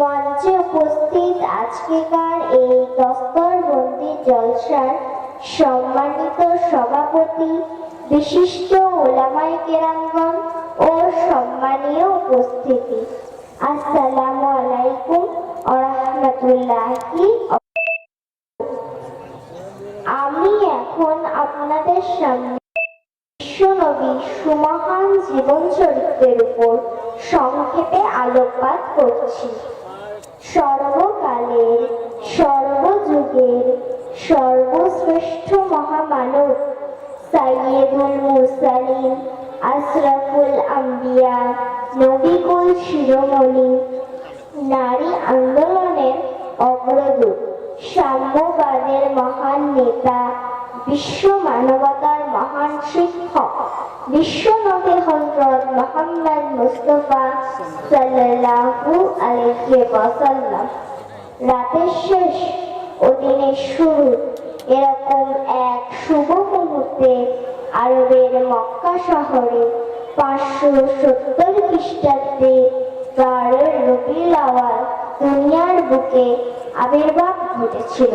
মঞ্চে উপস্থিত আজকেকার এই দস্তর দস্তরবন্দি জলসার সম্মানিত সভাপতি, বিশিষ্ট ওলামাই কেরামগণ ও সম্মানীয় উপস্থিতি। আসসালামু আলাইকুম আরহামতুল্লাহি আমি এখন আপনাদের সামনে বিশ্বনবী সুমহান জীবন চরিত্রের উপর সংক্ষেপে আলোকপাত করছি। সর্বকালের সর্বযুগের সর্বশ্রেষ্ঠ মহামানব সাইয়েদুল মুরসালিন, আশরাফুল আম্বিয়া, নবিকুল শিরোমণি, নারী আন্দোলনের অগ্রদূত, সাম্যবাদের মহান নেতা, বিশ্ব মানবতার মহান শিক্ষক। বিশ্বনবী হজরত মোহাম্মদ মুস্তফা সাল্লাল্লাহু আলাইহি ওয়াসাল্লাম। রাতের শেষ ও দিনের শুরু এরকম এক শুভ মুহূর্তে আরবের মক্কা শহরে পাঁচশো সত্তর খ্রিস্টাব্দে বারের রবিউল আওয়াল দুনিয়ার বুকে আবির্ভাব ঘটেছিল।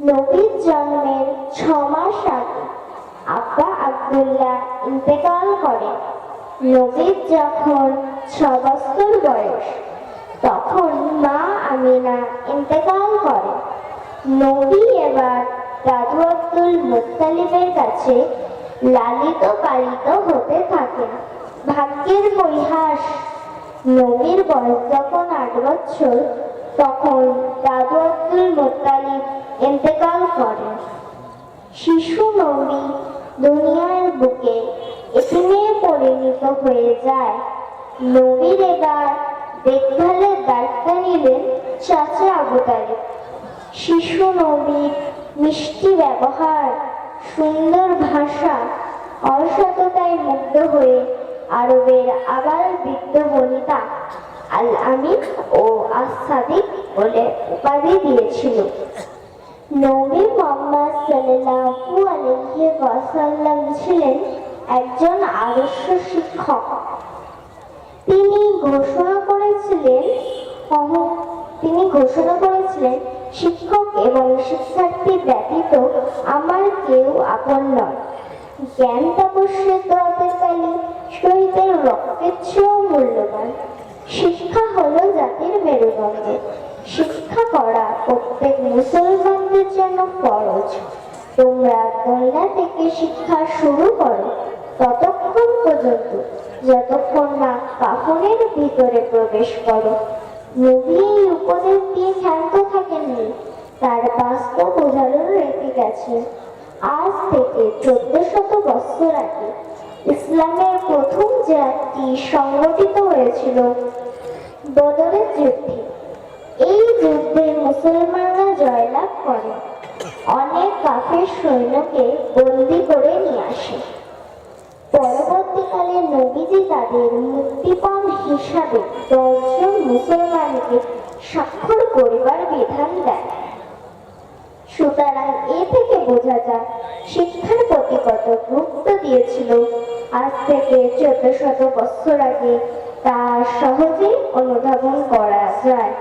নবীর জন্মের ছ মাস আগে আব্বা আব্দুল্লাহ ইন্তেকাল করেন নবীর যখন ছ বছর বয়স, তখন মা আমিনা ইন্তেকাল করেন নবী এবার দাদু আব্দুল মুত্তালিবের কাছে লালিত পালিত হতে থাকেন। ভাগ্যের পরিহাস, নবীর বয়স যখন আট বছর, তখন দাদু আব্দুল মুত্তালিব ইন্তেকাল করেন। শিশু নবী দুনিয়ার বুকে এখানে পরিণত হয়ে যায়। নবীর এবার দেখভালের দায়িত্ব নিলেন চাচা আবু তালেব। শিশু নবীর মিষ্টি ব্যবহার, সুন্দর ভাষা, অসততায় মুগ্ধ হয়ে আরবের আবার বৃদ্ধ বনিতা আল আমিন ও আসাদিক বলে উপাধি দিয়েছিল। নবী মোহাম্মদ সাল্লাল্লাহু আলাইহি ওয়াসাল্লাম ছিলেন একজন আদর্শ শিক্ষক। তিনি ঘোষণা করেছিলেন তিনি ঘোষণা করেছিলেন, শিক্ষক এবং শিক্ষার্থী ব্যতীত আমার কেউ আপন নয়। জ্ঞান তপস্যের কালী শহীদের রক্তের চেয়েও মূল্যবান। শিক্ষা হলো জাতির মেরুদণ্ড। শিক্ষা করা প্রত্যেক মুসলমানদের জন্য ফরজ। তোমরা দোলনা থেকে শিক্ষা শুরু করো ততক্ষণ পর্যন্ত, যতক্ষণ না কাফনের ভিতরে প্রবেশ করো। নবী এই উপদেশ দিয়ে ক্ষান্ত থাকেননি তার বাস্তব উদাহরণ রেখে গেছেন আজ থেকে চোদ্দ শত বছর আগে ইসলামের প্রথম জাতি সংগঠিত হয়েছিল বদলের যুদ্ধে। এই যুদ্ধে মুসলমানরা জয়লাভ করে। অনেক কাফের সৈন্যকে বন্দি করে নিয়ে আসে। পরবর্তীকালে নবীজি তাদের মুক্তিপণ হিসাবে দশজন মুসলমানকে স্বাক্ষর করিবার বিধান দেন। সুতরাং এ থেকে বোঝা যায়, শিক্ষার প্রতি কত গুরুত্ব দিয়েছিল। আজ থেকে চোদ্দ শত বছর আগে তা সহজে অনুধাবন করা যায়।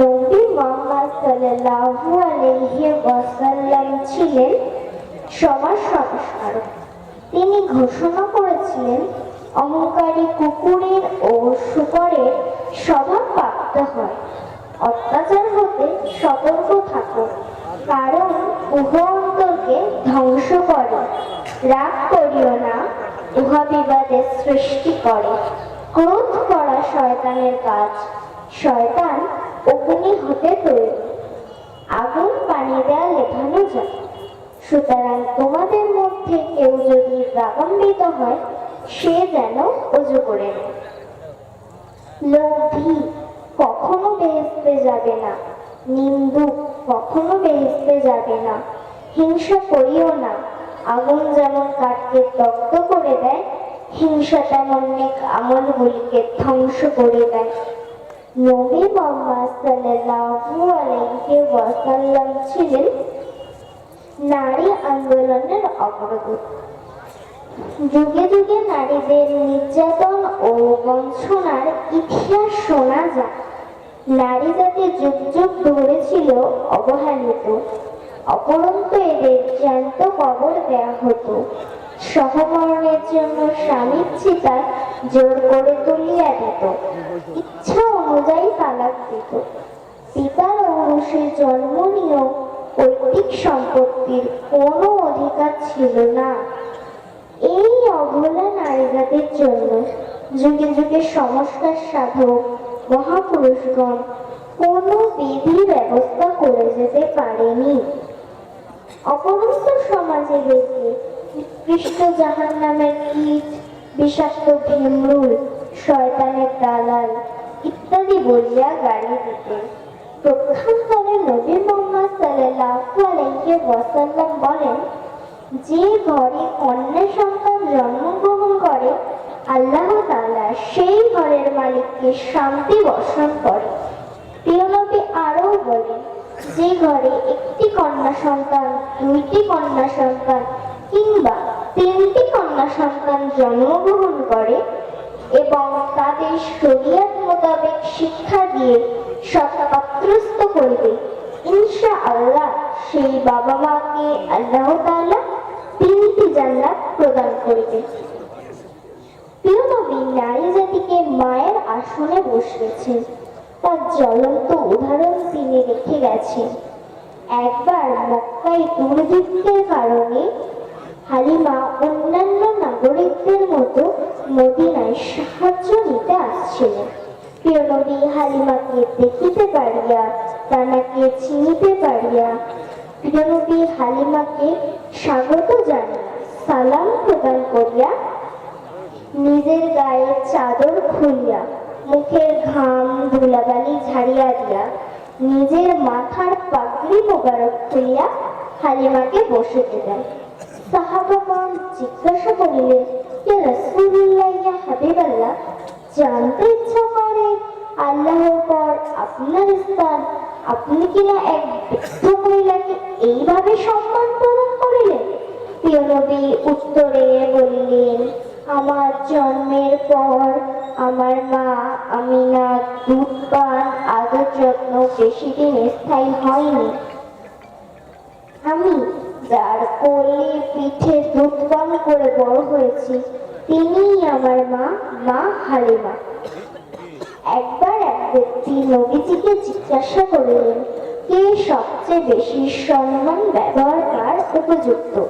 নবী মোহাম্মদ সাল্লাল্লাহু আলাইহি ওয়াসাল্লাম ছিলেন সমাজ সংস্কারক। তিনি ঘোষণা করেছিলেন, অহংকারী কুকুরের ও শুকরের স্বভাব প্রাপ্ত হয়, অত্যাচার হতে সতর্ক থাকো কারণ উহা অন্তরকে ধ্বংস করে, রাগ করিও না, উহা বিবাদের সৃষ্টি করে, ক্রোধ করা শয়তানের কাজ, শয়তান অগ্নি হতে তৈরি। আগুন পানি দেওয়া লেখানো যায়। সুতরাং তোমাদের মধ্যে কেউ যদি রাগান্বিত হয়, সে যেন অজু করে নেয়। কখনো বেহেস্তে যাবে না। নিন্দুক কখনো বেহেস্তে যাবে না। হিংসা করিও না। আগুন যেমন কাঠকে দগ্ধ করে দেয়, হিংসা তেমন নেক আমলগুলিকে ধ্বংস করে দেয়। নবী মোহাম্মদ সাল্লাল্লাহু আলাইহি ওয়াসাল্লাম ছিলেন নারী আন্দোলনের অগ্রদূত। যুগে যুগে নারীদের নির্যাতন ও বঞ্চনার ইতিহাস শোনা যায়। নারী জাতি যুগ যুগ ধরে ছিল অবহেলিত। অপরন্ত এদের জ্যান্ত কবর দেয়া হতো। সহমরণের জন্য স্বামীর চিতায় জোর করে তুলিয়া দিত। ইচ্ছা অনুযায়ী তালাক দিত। পিতার ঔরসে জন্ম নিয়েও পৈতৃক সম্পত্তির কোনো অধিকার ছিল না। এই অবলা নারী জাতির জন্য যুগে যুগে সংস্কার সাধক, মহাপুরুষগণ কোনো বিধি ব্যবস্থা করে যেতে পারেনি। অপরন্ত সমাজে রেখে নিকৃষ্ট জাহান নামের কীট বিষাক্ত ভীমরুল শয়তানের দালাল ইত্যাদি বলিয়া গালি দিতেন প্রক্ষান্তরে নবী মোহাম্মদ সাল্লাল্লাহু আলাইহি ওয়াসাল্লাম বলেন, যে ঘরে কন্যা সন্তান জন্মগ্রহণ করে, আল্লাহ তাআলা সেই ঘরের মালিককে শান্তি বর্ষণ করে। প্রিয় নবী আরও বলেন, যে ঘরে একটি কন্যা সন্তান, দুইটি কন্যা সন্তান কিংবা তিনটি কন্যা সন্তান জন্মগ্রহণ করে এবং তাদের শরীয়ত মোতাবেক শিক্ষা দিয়ে সৎপাত্রস্থ করবে ইনশা আল্লাহ সেই বাবা মাকে আল্লাহ তাআলা তিনটি জান্নাত প্রদান করবে। প্রিয় নবী নারী জাতিকে মায়ের আসনে বসিয়েছেন তার জ্বলন্ত উদাহরণ তিনি রেখে গেছেন। একবার মক্কায় দুর্ভিক্ষের কারণে হালিমা অন্যান্য নাগরিকদের মতো মদিনায় সাহায্য নিতে আসছিলেন প্রিয় নবী, হালিমাকে দেখিতে পারিয়া তানাকে চিনিতে পারিয়া, প্রিয় নবী, হালিমাকে স্বাগত জানিয়া, সালাম প্রদান করিয়া, নিজের গায়ে চাদর খুলিয়া, মুখের ঘাম ধুলাবালি ঝাড়িয়া দিয়া, নিজের মাথার পাগড়ি মোবারক খুলিয়া হালিমাকে বসিতে দেন। সাহাবাগণ জিজ্ঞাসা করিলেন ইয়া রাসূলুল্লাহ, ইয়া হাবিবাল্লাহ, জানতে ইচ্ছা করে আল্লাহর পর আপনার স্থান, আপনি কিনা এক বৃদ্ধ মহিলাকে এইভাবে সম্মান প্রদান করিলেন? প্রিয় নবী উত্তরে বললেন, আমার জন্মের পর আমার মা আমিনা দুধ পান, আদর যত্ন বেশি দিন স্থায়ী হয়নি। আমি যার কোলে পিঠে দুধ করে বড় হয়েছি। তিনিই আমার মা মা হালিমা। একবার এক ব্যক্তি নবীজিকে জিজ্ঞাসা করলেন, কে সবচেয়ে বেশি সম্মান, ব্যবহার, কার উপযুক্ত?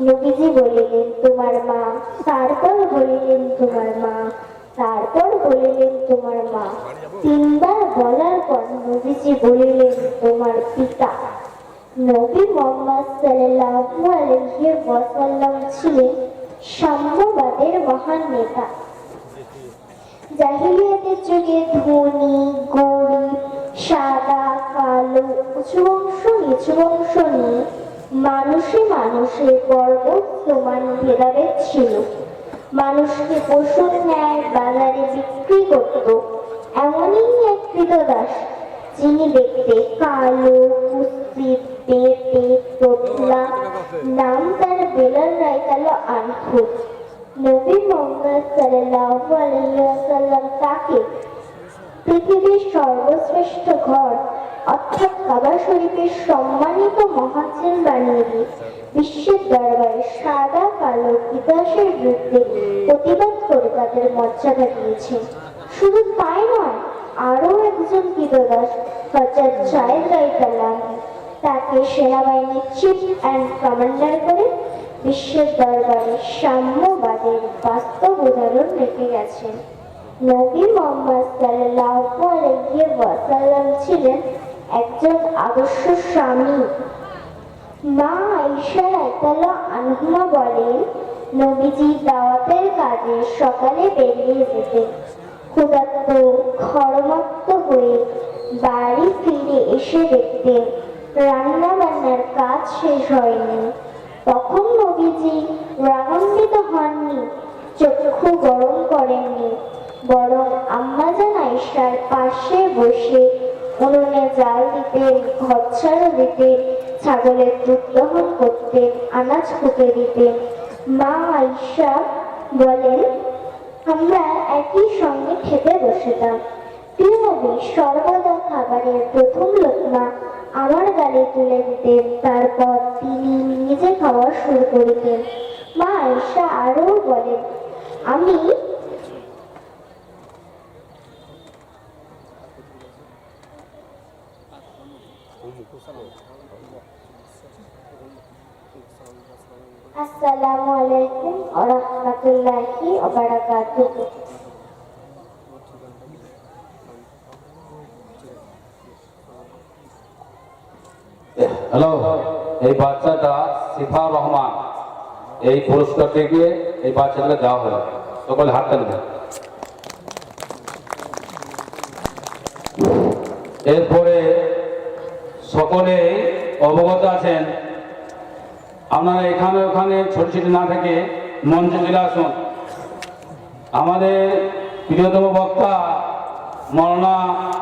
নবীজি বলিলেন, তোমার মা। তারপর বলিলেন, তোমার মা। তারপর বলিলেন, তোমার মা। তিনবার বলার পর নবীজি বলিলেন, তোমার পিতা। নবী মোহাম্মদ সাল্লাল্লাহু আলাইহি ওয়াসাল্লাম ছিলেন সাম্যবাদের মহান নেতা। জাহিলিয়াতের যুগে ধনী, গরিব, সাদা, কালো, উঁচু বংশ, নিচু বংশ নিয়ে মানুষে মানুষে বর্গ সমান ভেদাভেদ ছিল। মানুষকে পশুর ন্যায়, বাজারে বিক্রি করত এমনই এক কৃতদাস, যিনি দেখতে কালো, কুস্তিত সম্মানিত মহাজেন বানিয়ে বিশ্বের দরবারে সাদা কালো বিকাশের বিরুদ্ধে প্রতিবাদ করে তাদের মর্যাদা দিয়েছেন শুধু তাই নয়, আরও একজন কৃতদাস হজরত তাকে সেনাবাহিনীর চিফ অ্যান্ড কমান্ডার করে বিশ্বের দরবারে সাম্যবাদের বাস্তব উদাহরণ রেখে গেছেন। নবী মোহাম্মদ ওয়াসাল্লাম ছিলেন একজন আদর্শ স্বামী। মা আয়েশা রাদিয়াল্লাহু বলেন, নবীজি দাওয়াতের কাজে সকালে বেরিয়ে যেতেন ক্ষুধার্ত খরমাক্ত হয়ে বাড়ি ফিরে এসে দেখতেন। রান্না বান্নার কাজ শেষ হয়নি। তখন নবীজি রাগান্বিত হননি, চক্ষু গরম করেননি, বরং আম্মাজান আয়েশার পাশে বসে উনুনে জাল দিতেন ঘচ্ছাড়ো দিতেন, ছাগলের দুধ দহন করতেন, আনাজ কুটে দিতেন। মা আয়েশা বলেন, আমরা একই সঙ্গে খেতে বসেতাম। নবী, সর্বদা খাবারের প্রথম লোকমা আমার গালে তুলে দিতেন। তারপর তিনি নিজে খাওয়া শুরু করিতেন। মা আয়েশা আরও বলেন, আমি আসসালামু আলাইকুম ওয়া রাহমাতুল্লাহি ওয়া বারাকাতুহু। হ্যালো, এই বাচ্চাটা সিফা রহমান। এই পুরস্কারটিকে এই বাচ্চাটাকে দেওয়া হলো। সকলে হাত দেন। এরপরে সকলে অবগত আছেন। আপনারা এখানে ওখানে ছোট ছোট না থেকে মঞ্চে চলে আসুন। আমাদের প্রিয়তম বক্তা মরনা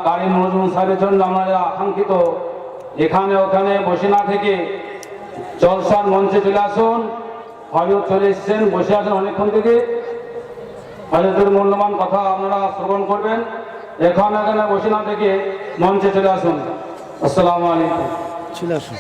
কারি নজরুল সাহেবের জন্য আমরা আকাঙ্ক্ষিত এখানে ওখানে বসে না থেকে জলসার মঞ্চে চলে আসুন। হয়তো চলে এসছেন, বসে আছেন অনেকক্ষণ থেকে। হয়তো মূল্যবান কথা আপনারা শ্রবণ করবেন। এখানে এখানে বসে না থেকে মঞ্চে চলে আসুন। আসসালামু আলাইকুম। চলে আসুন।